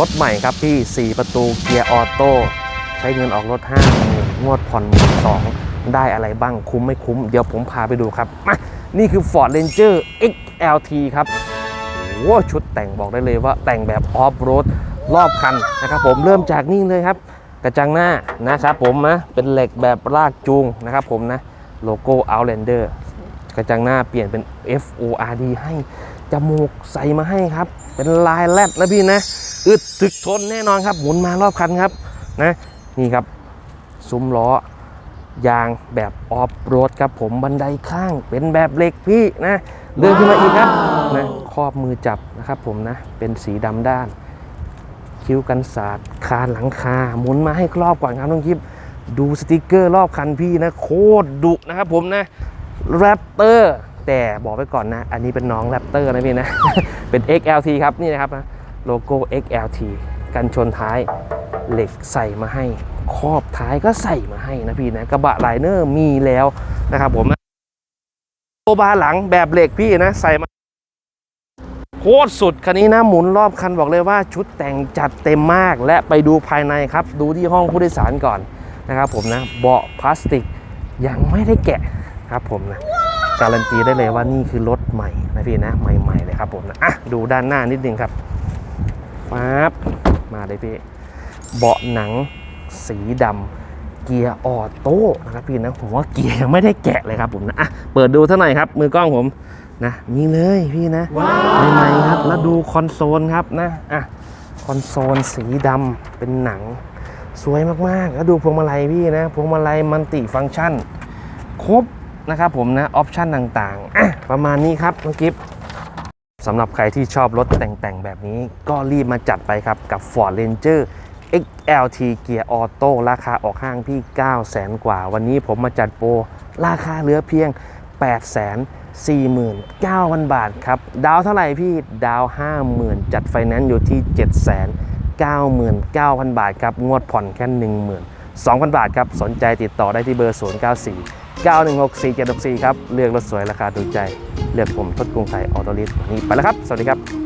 รถใหม่ครับพี่ 4 ประตูเกียร์ออโต้ใช้เงินออกรถ5 0 0 0งวดผ่อนสองได้อะไรบ้างคุ้มไม่คุ้ม เดี๋ยวผมพาไปดูครับมานี่คือ Ford Ranger XLT ครับโอ้ชุดแต่งบอกได้เลยว่าแต่งแบบออฟโรดรอบคันนะครับผมเริ่มจากนี่เลยครับ กระจังหน้านะครับผมนะเป็นเหล็กแบบลากจูงนะครับผมนะโลโก้ Outlander กระจังหน้าเปลี่ยนเป็น FORD ให้จมูกใส่มาให้ครับ เป็นลายแรดนะพี่นะอึดถึกทนแน่นอนครับหมุนมารอบคันครับนะนี่ครับซุ้มล้อยางแบบออฟโรดครับผมบันไดข้างเป็นแบบเหล็กพี่นะเลื่อนขึ้นมาอีกครับนะครอบมือจับนะครับผมนะเป็นสีดำด้าน คิ้วกันสาดคานหลังคาหมุนมาให้ครอบก่อนครับน้องกิฟดูสติกเกอร์รอบคันพี่นะ โคตรดุนะครับผมนะ แรปเตอร์แต่บอกไว้ก่อนนะ อันนี้เป็นน้องแรปเตอร์นะพี่นะ เป็น XLT ครับ นี่นะครับนะโลโก้ XLT กันชนท้ายเหล็กใส่มาให้ ครอบท้ายก็ใส่มาให้นะพี่นะ กระบะไลเนอร์มีแล้วนะครับผมนะโบบาหลังแบบเหล็กพี่นะ ใส่มาโคตรสุดคันนี้นะหมุนรอบคันบอกเลยว่าชุดแต่งจัดเต็มมาก และไปดูภายในครับ ดูที่ห้องผู้โดยสารก่อนนะครับผมนะเบาะพลาสติกยังไม่ได้แกะ ครับผมนะการันตีได้เลยว่านี่คือรถใหม่นะพี่นะใหม่ๆเลยครับผมนะอะดูด้านหน้านิดนึงครับปั๊บมาเลยพี่เบาะหนังสีดำเกียร์ออโต้นะครับพี่นะผมว่าเกียร์ยังไม่ได้แกะเลยครับผมนะอะเปิดดูเท่าไหร่ครับ มือกล้องผมนะนี่เลยพี่นะใหม่ๆครับแล้วดูคอนโซลครับนะอะคอนโซลสีดำเป็นหนังสวยมากๆ แล้วดูพวงมาลัยพี่นะพวงมาลัยมัลติฟังก์ชัน ครบ นะครับผมนะออปชันต่างๆ ประมาณนี้ครับน้องกิฟสำหรับใครที่ชอบรถแต่งๆ แบบนี้ก็รีบมาจัดไปครับกับ Ford Ranger XLT เกียร์ออโต้ราคาออกห้างพี่ 9 0 0 0 0 0กว่า วันนี้ผมมาจัดโปรราคาเหลือเพียง 8 4 9 0 0 0 บาทครับ ดาวเท่าไหร่พี่ดาว 50,000 จัดไฟแนนซ์อยู่ที่ 7 9 9 0 0 0 บาทครับ งวดผ่อนแค่ 12,000 บาทครับ สนใจติดต่อได้ที่เบอร์ 094 916 4764 ครับ เลือกรถสวยราคาถูกใจ เลือกผมทศกรุงไทยออโตลิสวันนี้ไปแล้วครับ สวัสดีครับ